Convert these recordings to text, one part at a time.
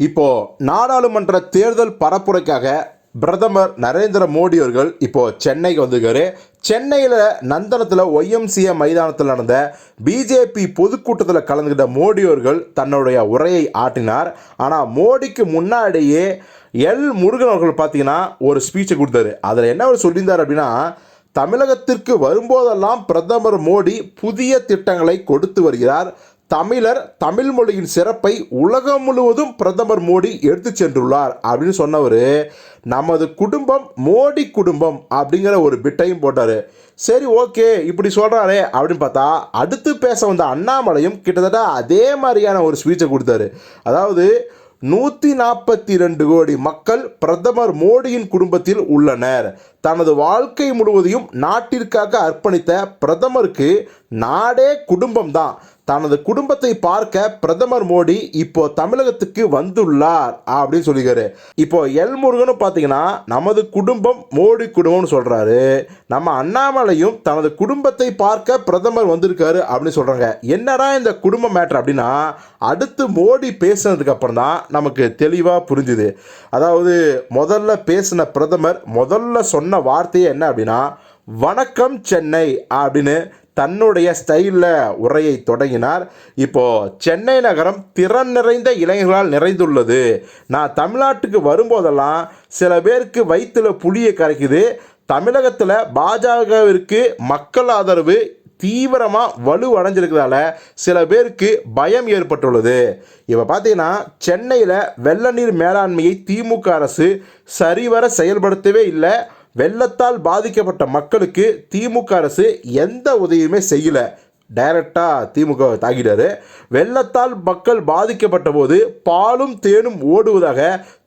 இப்போ நாடாளுமன்ற தேர்தல் பரப்புரைக்காக பிரதமர் நரேந்திர மோடி அவர்கள் இப்போ சென்னைக்கு வந்திருக்காரு. சென்னையில் நந்தனத்தில் ஒய்எம்சிஏ மைதானத்தில் நடந்த பிஜேபி பொதுக்கூட்டத்தில் கலந்துக்கிட்ட மோடி அவர்கள் தன்னுடைய உரையை ஆட்டினார் ஆனால் மோடிக்கு முன்னாடியே எல் முருகன் அவர்கள் பார்த்தீங்கன்னா ஒரு ஸ்பீச்சை கொடுத்தாரு. அதில் என்ன அவர் சொல்லியிருந்தார் அப்படின்னா தமிழகத்திற்கு வரும்போதெல்லாம் பிரதமர் மோடி புதிய திட்டங்களை கொடுத்து வருகிறார். தமிழர் தமிழ் மொழியின் சிறப்பை உலகம் முழுவதும் பிரதமர் மோடி எடுத்து சென்றுள்ளார் அப்படின்னு சொன்னவர் நமது குடும்பம் மோடி குடும்பம் அப்படிங்கிற ஒரு பிட்டையும் போட்டார். சரி ஓகே இப்படி சொல்கிறாரே அப்படின்னு பார்த்தா அடுத்து பேச வந்த அண்ணாமலையும் கிட்டத்தட்ட அதே மாதிரியான ஒரு ஸ்பீச்சை கொடுத்தாரு. அதாவது நூற்றி நாற்பத்தி ரெண்டு கோடி மக்கள் பிரதமர் மோடியின் குடும்பத்தில் உள்ளனர். தனது வாழ்க்கை முழுவதையும் நாட்டிற்காக அர்ப்பணித்த பிரதமருக்கு நாடே குடும்பம்தான். தனது குடும்பத்தை பார்க்க பிரதமர் மோடி இப்போ தமிழகத்துக்கு வந்துள்ளார் அப்படின்னு சொல்லியிருக்காரு. இப்போ எல் முருகனும் பார்த்தீங்கன்னா நமது குடும்பம் மோடி குடும்பம்னு சொல்கிறாரு நம்ம அண்ணாமலையும் தனது குடும்பத்தை பார்க்க பிரதமர் வந்திருக்காரு அப்படின்னு சொல்கிறாங்க என்னடா இந்த குடும்ப மேட்ரு அப்படின்னா அடுத்து மோடி பேசுனதுக்கு அப்புறம் தான் நமக்கு தெளிவாக புரிஞ்சுது. அதாவது முதல்ல பேசின பிரதமர் முதல்ல சொன்ன வார்த்தையே என்ன அப்படின்னா வணக்கம் சென்னை அப்படின்னு தன்னுடைய ஸ்டைலில் உரையை தொடங்கினார். இப்போது சென்னை நகரம் திறன் நிறைந்த இளைஞர்களால் நிறைந்துள்ளது. நான் தமிழ்நாட்டுக்கு வரும்போதெல்லாம் சில பேருக்கு வயிற்றில் புளியை கரைக்குது. தமிழகத்தில் பாஜகவிற்கு மக்கள் ஆதரவு தீவிரமாக வலுவடைஞ்சிருக்கிறதால சில பேருக்கு பயம் ஏற்பட்டுள்ளது. இப்போ பார்த்தீங்கன்னா சென்னையில் வெள்ள நீர் மேலாண்மையை திமுக அரசு சரிவர செயல்படுத்தவே இல்லை. வெள்ளத்தால் பாதிக்கப்பட்ட மக்களுக்கு திமுக அரசு எந்த உதவியுமே செய்யலை. டைரக்டாக திமுக தாக்கிட்டாரு. வெள்ளத்தால் மக்கள் பாதிக்கப்பட்ட போது பாலும் தேனும் ஓடுவதாக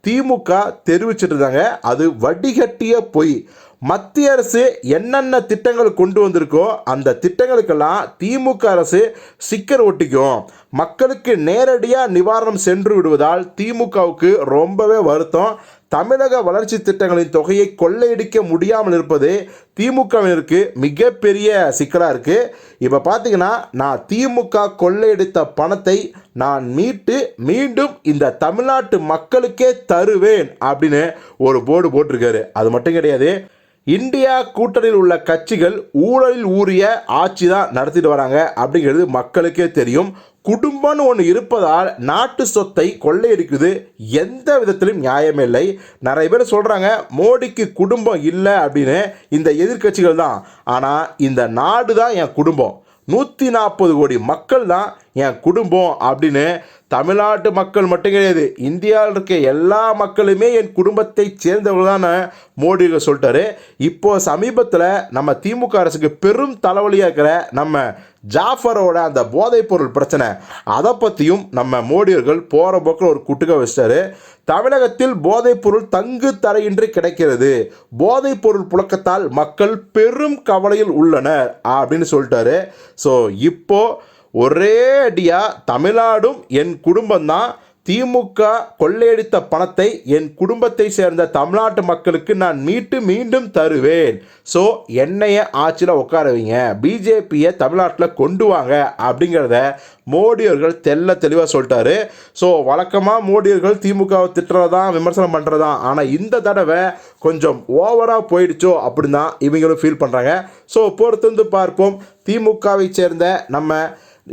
திமுக தெரிவிச்சிட்டு இருந்தாங்க. அது வடிகட்டிய பொய். மத்திய அரசு என்னென்ன திட்டங்கள் கொண்டு வந்திருக்கோ அந்த திட்டங்களுக்கெல்லாம் திமுக அரசு சிக்கர் ஒட்டிக்கும். மக்களுக்கு நேரடியாக நிவாரணம் சென்று விடுவதால் திமுகவுக்கு ரொம்பவே வருத்தம். தமிழக வளர்ச்சி திட்டங்களின் தொகையை கொள்ளையடிக்க முடியாமல் இருப்பது திமுகவினருக்கு மிகப்பெரிய சிக்கலாக இருக்குது இப்போ பார்த்தீங்கன்னா நான் திமுக கொள்ளையடித்த பணத்தை நான் மீட்டு மீண்டும் இந்த தமிழ்நாட்டு மக்களுக்கே தருவேன் அப்படின்னு ஒரு போர்டு போட்டிருக்காரு. அது மட்டும் கிடையாது இந்தியா கூட்டணியில் உள்ள கட்சிகள் ஊழலில் ஊறிய ஆட்சி தான் நடத்திட்டு வராங்க அப்படிங்கிறது மக்களுக்கே தெரியும். குடும்பம்னு ஒன்று இருப்பதால் நாட்டு சொத்தை கொள்ளையடிக்குது எந்த விதத்திலும் நியாயமே இல்லை. நிறைய பேர் சொல்கிறாங்க மோடிக்கு குடும்பம் இல்லை அப்படின்னு இந்த எதிர்க்கட்சிகள் தான். ஆனால் இந்த நாடு தான் என் குடும்பம். நூற்றி நாற்பது கோடி மக்கள் தான் என் குடும்பம் அப்படின்னு தமிழ்நாட்டு மக்கள் மட்டும் கிடையாது இந்தியாவில் இருக்க எல்லா மக்களுமே என் குடும்பத்தை சேர்ந்தவர்கள் தான் மோடிகள் சொல்லிட்டாரு. இப்போ சமீபத்தில் நம்ம திமுக அரசுக்கு பெரும் தலைவலியாக இருக்கிற நம்ம ஜாஃபரோட அந்த போதைப்பொருள் பிரச்சனை அதை பற்றியும் நம்ம மோடியர்கள் போகிற போக்கில் ஒரு குட்டுக்க வச்சிட்டாரு. தமிழகத்தில் போதைப்பொருள் தங்கு தரையின்றி கிடைக்கிறது. போதைப்பொருள் புழக்கத்தால் மக்கள் பெரும் கவலையில் உள்ளனர் அப்படின்னு சொல்லிட்டாரு. ஸோ இப்போ ஒரே அடியாக தமிழ்நாடும் என் குடும்பம்தான். திமுக கொள்ளையடித்த பணத்தை என் குடும்பத்தை சேர்ந்த தமிழ்நாட்டு மக்களுக்கு நான் மீட்டு மீண்டும் தருவேன். ஸோ என்னைய ஆட்சியில் உட்காருவீங்க பிஜேபியை தமிழ்நாட்டில் கொண்டு வாங்க அப்படிங்கிறத மோடி அவர்கள் தெல்ல தெளிவாக சொல்லிட்டாரு. ஸோ வழக்கமாக மோடியர்கள் திமுகவை திட்டுறதான் விமர்சனம் பண்ணுறதான் ஆனால் இந்த தடவை கொஞ்சம் ஓவராக போயிடுச்சோ அப்படின்னு தான் இவங்களும் ஃபீல் பண்ணுறாங்க ஸோ பொறுத்திருந்து பார்ப்போம். திமுகவை சேர்ந்த நம்ம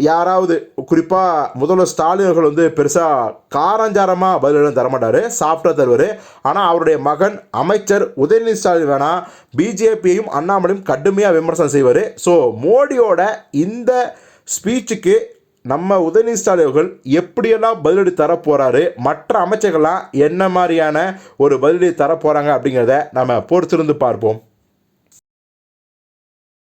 யாராவது குறிப்பாக முதல்வர் ஸ்டாலின் அவர்கள் வந்து பெருசாக காரஞ்சாரமாக பதிலும் தரமாட்டார். சாஃப்டாக தருவார். ஆனால் அவருடைய மகன் அமைச்சர் உதயநிதி ஸ்டாலின் வேணால் பிஜேபியையும் அண்ணாமலையும் கடுமையாக விமர்சனம் செய்வார். ஸோ மோடியோட இந்த ஸ்பீச்சுக்கு நம்ம உதயநிதி ஸ்டாலின் அவர்கள் எப்படியெல்லாம் பதிலடி தர போகிறாரு மற்ற அமைச்சர்கள்லாம் என்ன மாதிரியான ஒரு பதிலடி தரப்போகிறாங்க அப்படிங்கிறத நம்ம பொறுத்திருந்து பார்ப்போம்.